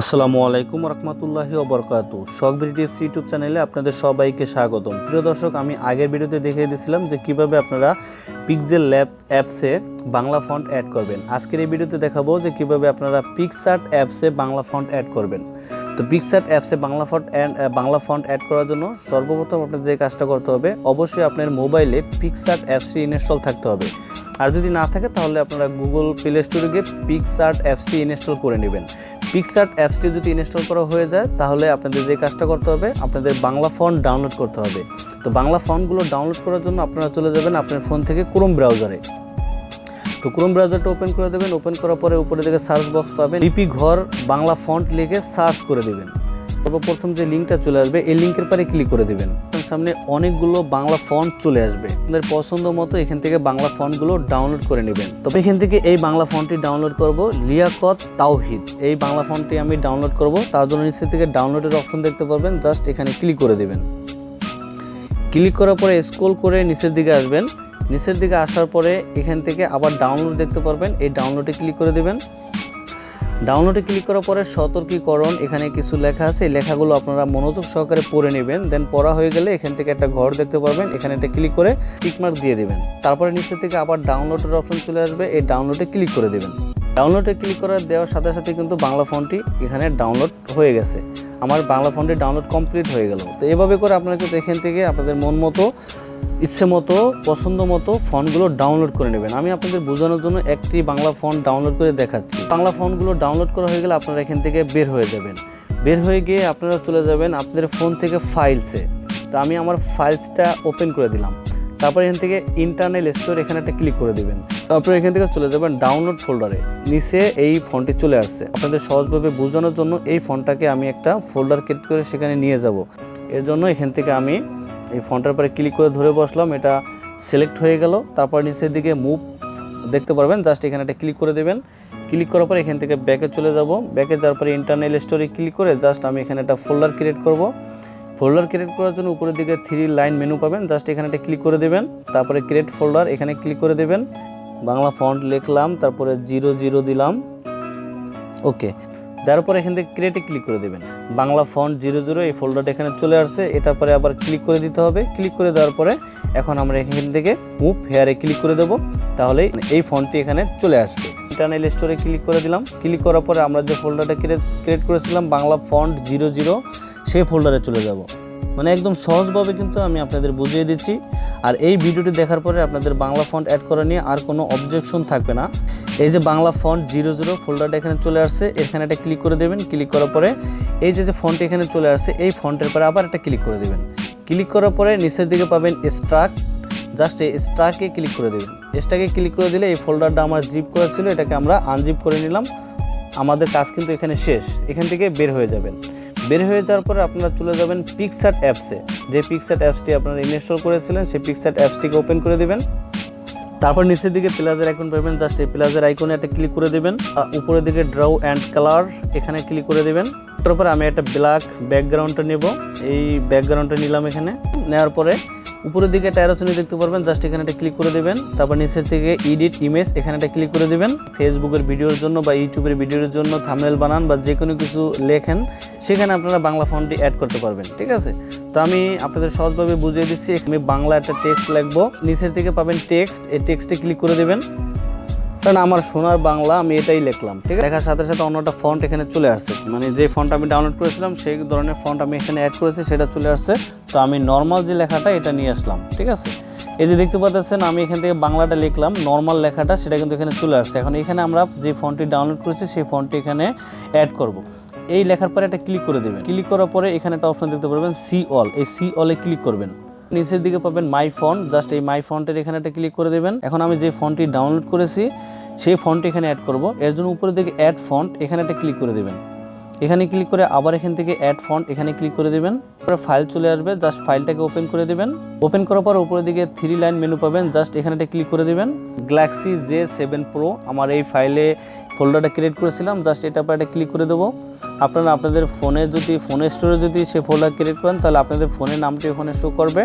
আসসালামু আলাইকুম রহমতুল্লাহি ওবরকাত। শখ টিপস ইউটিউব চ্যানেলে আপনাদের সবাইকে স্বাগতম। প্রিয় দর্শক, আমি আগের ভিডিওতে দেখিয়ে দিয়েছিলাম যে কীভাবে আপনারা পিক্সেল ল্যাব অ্যাপসে বাংলা ফন্ট অ্যাড করবেন। আজকের এই ভিডিওতে দেখাবো যে কীভাবে আপনারা পিকসার্ট অ্যাপসে বাংলা ফন্ট অ্যাড করবেন। তো পিকসার্ট অ্যাপসে Bangla font Bangla font add করার জন্য সর্বপ্রথম আপনার যে কাজটা করতে হবে, অবশ্যই আপনার মোবাইলে পিকসার্ট অ্যাপসটি ইনস্টল থাকতে হবে। আর যদি না থাকে, তাহলে আপনারা গুগল প্লে স্টোরে গিয়ে পিকসার্ট অ্যাপসটি ইনস্টল করে নেবেন। পিকসার্ট অ্যাপসটি যদি ইনস্টল করা হয়ে যায়, তাহলে আপনাদের যে কাজটা করতে হবে, আপনাদের বাংলা ফন্ট ডাউনলোড করতে হবে। তো বাংলা ফন্টগুলো ডাউনলোড করার জন্য আপনারা চলে যাবেন আপনার ফোন থেকে ক্রোম ব্রাউজারে তো ক্রোম ব্রাউজারটা ওপেন করে দেবেন ওপেন করার পরে উপরে দিকে সার্চ বক্স পাবেন। লিপি ঘর বাংলা ফন্ট লিখে সার্চ করে দেবেন। সর্বপ্রথম যে লিঙ্কটা চলে আসবে, এই লিঙ্কের পরে ক্লিক করে দেবেন। সামনে অনেকগুলো বাংলা ফন্ট চলে আসবে। আপনাদের পছন্দ মতো এখান থেকে বাংলা ফন্টগুলো ডাউনলোড করে নেবেন। তবে এখান থেকে এই বাংলা ফন্টটি ডাউনলোড করব লিয়াকত তাওহিদ। এই বাংলা ফন্টটি আমি ডাউনলোড করব। তার জন্য নিচে থেকে ডাউনলোডের অপশন দেখতে পারবেন। জাস্ট এখানে ক্লিক করে দেবেন। ক্লিক করার পরে স্ক্রল করে নিচের দিকে আসবেন। নিচের দিকে আসার পরে এখান থেকে আবার ডাউনলোড দেখতে পারবেন। এই ডাউনলোডে ক্লিক করে দেবেন। ডাউনলোডে ক্লিক করার পরে সতর্কীকরণ, এখানে কিছু লেখা আছে, এই লেখাগুলো আপনারা মনোযোগ সহকারে পড়ে নেবেন দেন পড়া হয়ে গেলে এখান থেকে একটা ঘর দেখতে পারবেন, এখানে একটা ক্লিক করে টিকমার্ক দিয়ে দেবেন। তারপরে নিচে থেকে আবার ডাউনলোডের অপশন চলে আসবে, এই ডাউনলোডে ক্লিক করে দেবেন। ডাউনলোডে ক্লিক করার দেওয়ার সাথে সাথে কিন্তু বাংলা ফোনটি এখানে ডাউনলোড হয়ে গেছে। আমার বাংলা ফোনটি ডাউনলোড কমপ্লিট হয়ে গেল। তো এভাবে করে আপনারা কিন্তু এখান থেকে আপনাদের মন মতো, ইচ্ছে মতো, পছন্দ মতো ফোনগুলো ডাউনলোড করে নেবেন। আমি আপনাদের বোঝানোর জন্য একটি বাংলা ফোন ডাউনলোড করে দেখাচ্ছি। বাংলা ফোনগুলো ডাউনলোড করা হয়ে গেলে আপনারা এখান থেকে বের হয়ে যাবেন। বের হয়ে গিয়ে আপনারা চলে যাবেন আপনাদের ফোন থেকে ফাইলসে তো আমি আমার ফাইলসটা ওপেন করে দিলাম। তারপর এখান থেকে ইন্টারনাল স্টোর এখানে একটা ক্লিক করে দিবেন। তারপর এখান থেকে চলে যাবেন ডাউনলোড ফোল্ডারে নিচে এই ফোনটি চলে আসছে। আপনাদের সহজভাবে বোঝানোর জন্য এই ফোনটাকে আমি একটা ফোল্ডার ক্রিয়েট করে সেখানে নিয়ে যাব। এর জন্য এখান থেকে আমি এই ফোনটার পরে ক্লিক করে ধরে বসলাম। এটা সিলেক্ট হয়ে গেল। তারপর নিচের দিকে মুভ দেখতে পারবেন। জাস্ট এখানে একটা ক্লিক করে দেবেন। ক্লিক করার পর এখান থেকে ব্যাকে চলে যাব। ব্যাকে যাওয়ার পরে ইন্টারনাল স্টোরে ক্লিক করে জাস্ট আমি এখানে একটা ফোল্ডার ক্রিয়েট করব। ফোল্ডার ক্রিয়েট করার জন্য উপরের দিকে থ্রি লাইন মেনু পাবেন। জাস্ট এখানে একটা ক্লিক করে দেবেন। তারপরে ক্রিয়েট ফোল্ডার এখানে ক্লিক করে দেবেন। বাংলা ফন্ট লিখলাম, তারপরে জিরো জিরো দিলাম। ওকে দেওয়ার পরে এখান থেকে ক্রিয়েটে ক্লিক করে দেবেন। বাংলা ফন্ট জিরো জিরো এই ফোল্ডারটা এখানে চলে আসছে। এটার পরে আবার ক্লিক করে দিতে হবে। ক্লিক করে দেওয়ার পরে এখন আমরা এখান থেকে মুভ হেয়ারে ক্লিক করে দেবো। তাহলে এই ফন্টটি এখানে চলে আসবে। ইন্টারনাল স্টোরে ক্লিক করে দিলাম। ক্লিক করার পরে আমরা যে ফোল্ডারটা ক্রিয়েট করেছিলাম, বাংলা ফন্ট জিরো জিরো সেই ফোল্ডারে চলে যাব। মানে একদম সহজভাবে কিন্তু আমি আপনাদের বুঝিয়ে দিচ্ছি। আর এই ভিডিওটি দেখার পরে আপনাদের বাংলা ফন্ট অ্যাড করা নিয়ে আর কোনো অবজেকশন থাকবে না। এই যে বাংলা ফন্ট জিরো জিরো ফোল্ডারটা এখানে চলে আসছে, এখানে একটা ক্লিক করে দেবেন। ক্লিক করার পরে এই যে যে ফন্ট এখানে চলে আসছে, এই ফন্টের পরে আবার একটা ক্লিক করে দেবেন। ক্লিক করার পরে নিচের দিকে পাবেন স্ট্রাক জাস্ট এই স্ট্রাকে ক্লিক করে দেবেন। স্ট্রাকে ক্লিক করে দিলে এই ফোল্ডারটা আমার জিপ করা ছিল, এটাকে আমরা আনজিপ করে নিলাম। আমাদের কাজ কিন্তু এখানে শেষ। এখান থেকে বের হয়ে যাবেন। বের হয়ে যাওয়ার পরে আপনারা চলে যাবেন পিকসার্ট অ্যাপসে যে পিকসার্ট অ্যাপসটি আপনারা ইনস্টল করেছিলেন, সেই পিকসার্ট অ্যাপসটিকে ওপেন করে দেবেন। তারপর নিচের দিকে প্লাজের আইকন পাবেন জাস্ট এই প্লাজের আইকনে একটা ক্লিক করে দেবেন। উপরের দিকে ড্রাউ অ্যান্ড কালার এখানে ক্লিক করে দেবেন। তারপর আমি একটা ব্ল্যাক ব্যাকগ্রাউন্ডটা নেব। এই ব্যাকগ্রাউন্ডটা নিলাম এখানে। নেওয়ার পরে উপরের দিকে একটা অ্যারোচনি দেখতে পারবেন জাস্ট এখানে একটা ক্লিক করে দেবেন, তারপর নিচের থেকে ইডিট ইমেজ এখানে একটা ক্লিক করে দেবেন। ফেসবুকের ভিডিওর জন্য বা ইউটিউবের ভিডিওর জন্য থামনেল বানান বা যে কোনো কিছু লেখেন, সেখানে আপনারা বাংলা ফন্টটি অ্যাড করতে পারবেন, ঠিক আছে? তো আমি আপনাদের সহজভাবে বুঝিয়ে দিচ্ছি আমি বাংলা একটা টেক্সট লিখব, নিচের থেকে পাবেন টেক্সট এই টেক্সটে ক্লিক করে দেবেন। কারণ আমার সোনার বাংলা, আমি এটাই লিখলাম, ঠিক আছে? লেখার সাথে সাথে অন্যটা ফন্ট এখানে চলে আসছে। মানে যে ফন্ট আমি ডাউনলোড করেছিলাম, সেই ধরনের ফন্ট আমি এখানে অ্যাড করেছি, সেটা চলে আসছে। তো আমি নর্মাল যে লেখাটা, এটা নিয়ে আসলাম, ঠিক আছে? এই যে দেখতে পাচ্ছেন, আমি এখান থেকে বাংলাটা লিখলাম নর্মাল লেখাটা, সেটা কিন্তু এখানে চলে আসছে। এখন এখানে আমরা যে ফন্টটি ডাউনলোড করেছি, সেই ফন্টটি এখানে অ্যাড করব। এই লেখার পরে একটা ক্লিক করে দেবেন। ক্লিক করার পরে এখানে একটা অপশন দেখতে পারবেন সি অল এই সি অলে ক্লিক করবেন। নিচের দিকে পাবেন মাই ফোন জাস্ট এই মাই ফন্টের এখানে একটা ক্লিক করে দেবেন। এখন আমি যে ফোনটি ডাউনলোড করেছি, সেই ফোনটি এখানে অ্যাড করব। এর জন্য উপরের দিকে অ্যাড ফন্ট এখানে একটা ক্লিক করে দেবেন। এখানে ক্লিক করে আবার এখান থেকে অ্যাড ফন্ট এখানে ক্লিক করে দেবেন। তারপরে ফাইল চলে আসবে জাস্ট ফাইলটাকে ওপেন করে দেবেন। ওপেন করার পর উপরের দিকে থ্রি লাইন মেনু পাবেন জাস্ট এখানে একটা ক্লিক করে দেবেন। গ্যালাক্সি জে সেভেন প্রো আমার এই ফাইলে ফোল্ডারটা ক্রিয়েট করেছিলাম জাস্ট এটার পর একটা ক্লিক করে দেবো। আপনারা আপনাদের ফোনে যদি ফোনের স্টোরে যদি সে ফোল্ডার ক্রিয়েট করেন, তাহলে আপনাদের ফোনের নামটি ওখানে শো করবে।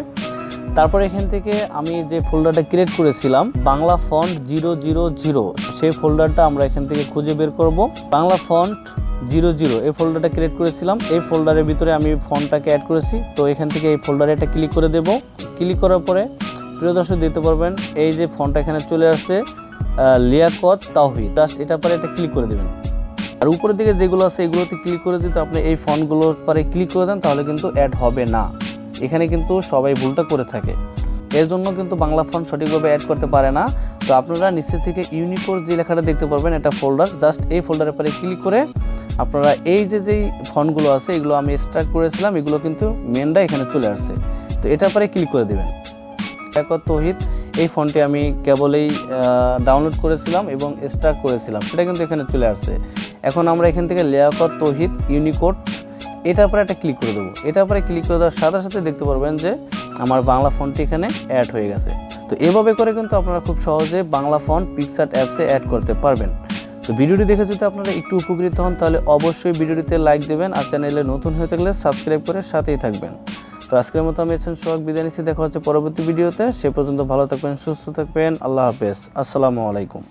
তারপর এখান থেকে আমি যে ফোল্ডারটা ক্রিয়েট করেছিলাম, Bangla font zero zero zero সেই ফোল্ডারটা আমরা এখান থেকে খুঁজে বের করব। Bangla font zero zero. এই ফোল্ডারটা ক্রিয়েট করেছিলাম। এই ফোল্ডারের ভিতরে আমি ফোনটাকে অ্যাড করেছি। তো এখান থেকে এই ফোল্ডারে এটা ক্লিক করে দেব। ক্লিক করার পরে প্রিয় দর্শক দিতে পারবেন, এই যে ফোনটা এখানে চলে আসছে লিয়াকত তাওহি জাস্ট এটার পরে এটা ক্লিক করে দেবেন। আর উপরের দিকে যেগুলো আছে, এগুলোতে ক্লিক করে যদি আপনি এই ফোনগুলোর পরে ক্লিক করে দেন, তাহলে কিন্তু অ্যাড হবে না। এখানে কিন্তু সবাই ভুলটা করে থাকে। এর জন্য কিন্তু বাংলা ফোন সঠিকভাবে অ্যাড করতে পারে না। তো আপনারা নিচে থেকে ইউনিকোড যে লেখাটা দেখতে পারবেন, এটা ফোল্ডার জাস্ট এই ফোল্ডারের পরে ক্লিক করে আপনারা এই যে যেই ফন্টগুলো আছে, এগুলো আমি স্টার্ট করেছিলাম, এগুলো কিন্তু মেনটা এখানে চলে আসছে। তো এটার পরে ক্লিক করে দেবেন। একত তহিদ, এই ফোনটি আমি কেবলেই ডাউনলোড করেছিলাম এবং স্টার্ট করেছিলাম। সেটা কিন্তু এখানে চলে আসছে। এখন আমরা এখান থেকে লিয়াকত তহিদ ইউনিকোড এটার পরে একটা ক্লিক করে দেবো। এটার পরে ক্লিক করে দেওয়ার সাথে সাথে দেখতে পারবেন যে আমার বাংলা ফোনটি এখানে অ্যাড হয়ে গেছে। তো এভাবে করে কিন্তু আপনারা খুব সহজে বাংলা ফোন পিকচার অ্যাপসে অ্যাড করতে পারবেন। তো ভিডিওটি দেখে যদি আপনারা একটু উপকৃত হন, তাহলে অবশ্যই ভিডিওটিতে লাইক দেবেন আর চ্যানেলে নতুন হয়ে থাকলে সাবস্ক্রাইব করে সাথেই থাকবেন। তো আজকের মতো আমি এসেন সোহাগ, বিদায় নিচ্ছি। দেখা হচ্ছে পরবর্তী ভিডিওতে। সে পর্যন্ত ভালো থাকবেন, সুস্থ থাকবেন। আল্লাহ হাফেজ। আসসালামু আলাইকুম।